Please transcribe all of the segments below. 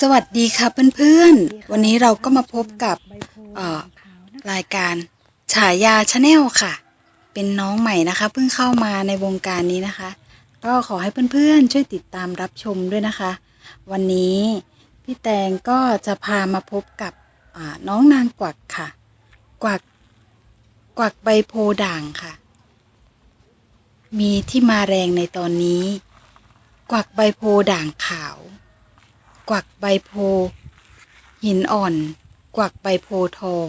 สวัสดีค่ะเพื่อนๆ วันนี้เราก็มาพบกับรายการฉายาชาแนลค่ะ เป็นน้องใหม่นะคะ เพิ่งเข้ามาในวงการนี้นะคะ ก็ขอให้เพื่อนๆ ช่วยติดตามรับชมด้วยนะคะ วันนี้พี่แตงก็จะพามาพบกับน้องนางกวักค่ะ กวักกวักใบโพด่างค่ะ มีที่มาแรงในตอนนี้ กวักใบโพด่างขาว กวักใบโพธิ์หินอ่อน กวักใบโพธิ์ทอง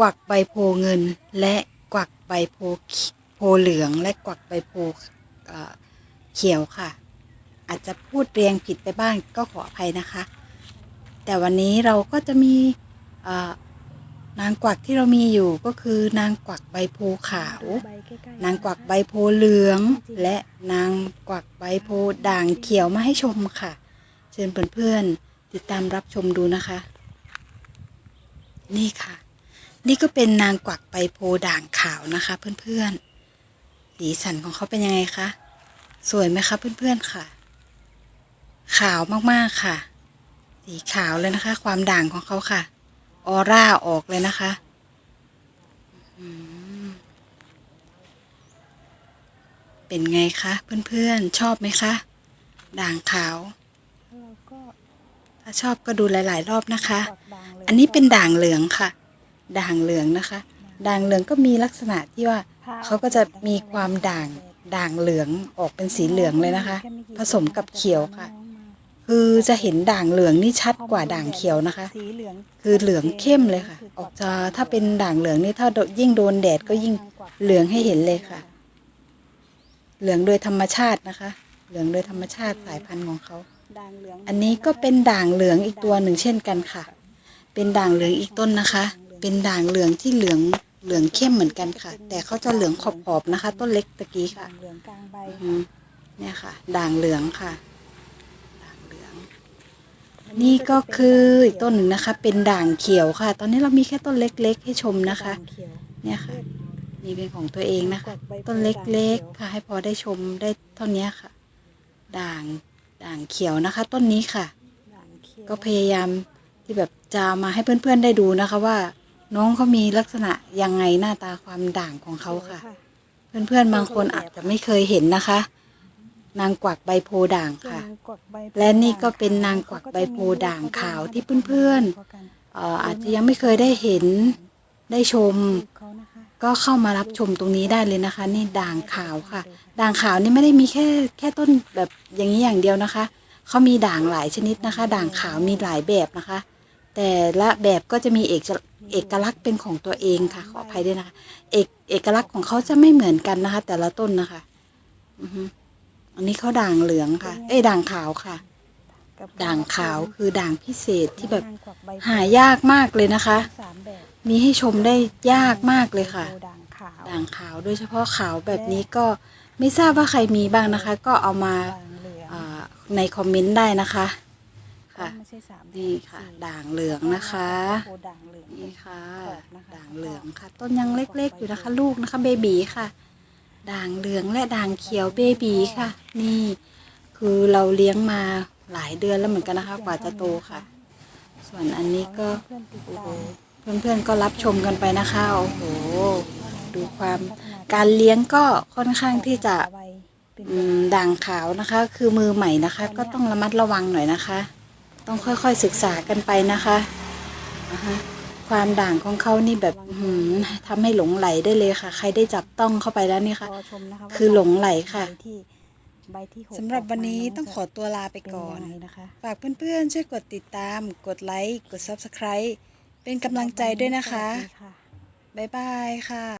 กวักใบโพธิ์เงิน และกวักใบโพธิ์ขีโพธิ์เหลือง และกวักใบโพธิ์เอ่อเขียวค่ะ อาจจะพูดเรียงผิดไปบ้างก็ขออภัยนะคะ แต่วันนี้เราก็จะมีเอ่อนางกวักที่เรามีอยู่ก็คือนางกวักใบโพธิ์ขาว นางกวักใบโพธิ์เหลือง และนางกวักใบโพธิ์ด่างเขียวมาให้ชมค่ะเชิญเพื่อนๆติดตามรับชมดูนะคะ นี่ค่ะ นี่ก็เป็นนางกวักใบโพด่างขาวนะคะ เพื่อนๆสีสันของเขาเป็นยังไงคะสวยไหมคะเพื่อนๆค่ะ ขาวมากๆค่ะ สีขาวเลยนะคะ ความด่างของเขาค่ะ ออร่าออกเลยนะคะเป็นไงคะเพื่อนๆชอบไหมคะ ด่างขาว ถ้าชอบก็ดูหลาย ๆ รอบนะคะกวักด่างเลยอันนี้เป็นด่างเหลืองค่ะ ด่างเหลืองนะคะ ด่างเหลืองก็มีลักษณะที่ว่าเขาก็จะมีความด่างด่างเหลืองออกเป็นสีเหลืองเลยนะคะ ผสมกับเขียวค่ะ คือจะเห็นด่างเหลืองนี่ชัดกว่าด่างเขียวนะคะสีเหลืองคือเหลืองเข้มเลยค่ะ ออกจะถ้าเป็นด่างเหลืองนี่ถ้ายิ่งโดนแดดก็ยิ่งเหลืองให้เห็นเลยค่ะ เหลืองโดยธรรมชาตินะคะ เหลืองโดยธรรมชาติสายพันธุ์ของเขา ด่างเหลืองอันนี้ก็เป็นด่างเหลืองอีกตัวหนึ่งเช่นกันค่ะ เป็นด่างเหลืองอีกต้นนะคะ เป็นด่างเหลืองที่เหลืองเหลืองเข้มเหมือนกันค่ะ แต่เขาจะเหลืองขอบๆนะคะ ต้นเล็กตะกี้ค่ะด่างเหลืองกลางใบอืมเนี่ยค่ะ ด่างเหลืองค่ะ ด่างเหลือง นี่ก็คืออีกต้นหนึ่งนะคะ เป็นด่างเขียวค่ะ ตอนนี้เรามีแค่ต้นเล็ก ๆ ให้ชมนะคะ ด่างเขียวเนี่ยค่ะ นี่เป็นของตัวเองนะคะกวักใบโพธิ์ต้นเล็กๆค่ะ ให้พอได้ชมได้เท่านี้ค่ะ ด่าง ด่างเขียวนะคะ ต้นนี้ค่ะด่างเขียวก็พยายามที่แบบจะเอามาให้เพื่อนๆได้ดูนะคะว่า น้องเขามีลักษณะยังไงหน้าตาความด่างของเขาค่ะ เพื่อนๆบางคนอาจจะไม่เคยเห็นนะคะ นางกวักใบโพธิ์ด่างส่วนค่ะนางกวักใบโพธิ์และนี่ก็เป็นนางกวักใบโพธิ์ด่างขาวที่เพื่อนๆเอ่ออาจจะยังไม่เคยได้เห็นได้ชมเขานะคะ ก็เข้ามารับชมตรงนี้ได้เลยนะคะ นี่ด่างขาวค่ะ ด่างขาวนี่ไม่ได้มีแค่แค่ต้นแบบอย่างนี้อย่างเดียวนะคะเขามีด่างหลายชนิดนะคะ ด่างขาวมีหลายแบบนะคะ แต่ละแบบก็จะมีเอกเอกลักษณ์เป็นของตัวเองค่ะ ขออภัยด้วยนะคะ เอกเอกลักษณ์ของเขาจะไม่เหมือนกันนะคะ แต่ละต้นนะคะ อืออันนี้เขาด่างเหลืองค่ะ เอ้ด่างขาวค่ะ กับด่างขาวคือด่างพิเศษที่แบบนางกวักใบโพธิ์หายากมากเลยนะคะ สามแบบมีให้ชมได้ยากมากเลยค่ะใบโพธิ์ด่างขาวด่างขาวโดยเฉพาะขาวแบบนี้ก็ไม่ทราบว่าใครมีบ้างนะคะ ก็เอามาด่างเหลืองอ่าในคอมเมนต์ได้นะคะค่ะไม่ใช่สามแบบนี่ค่ะ สี่ด่างเหลืองนะคะใบโพธิ์ด่างเหลือง นี่ค่ะขอบนะคะ ด่างเหลืองค่ะ ต้นยังเล็ก ๆ อยู่นะคะ ลูกนะคะเบบีค่ะ ด่างเหลืองและด่างเขียวเบบีค่ะ นี่ คือเราเลี้ยงมา หลายเดือนแล้วเหมือนกันนะคะ กว่าจะโตค่ะ ส่วนอันนี้ก็เพื่อนๆติดโอ้ตาโหมเพื่อนๆก็รับชมกันไปนะคะโอ้โหดูความการเลี้ยงก็ค่อนข้างที่จะใบเป็นอืมด่างขาวนะคะ คือมือใหม่นะคะ ก็ต้องระมัดระวังหน่อยนะคะ ต้องค่อยๆศึกษากันไปนะคะอ่าฮะความด่างของเขานี่แบบอื้อหือทำให้หลงไหลได้เลยค่ะ ใครได้จับต้องเข้าไปแล้วนี่ค่ะรอชมนะคะว่าคือหลงไหลค่ะ ใบที่ใบที่หกสำหรับวันนี้กมาต้องขอตัวลาไปเป็นก่อนยังไงนะคะฝากเพื่อนๆ ช่วยกดติดตาม กดไลค์ กด Subscribe เป็นกำลังใจด้วยนะคะสวัสดีค่ะบ๊ายบายค่ะ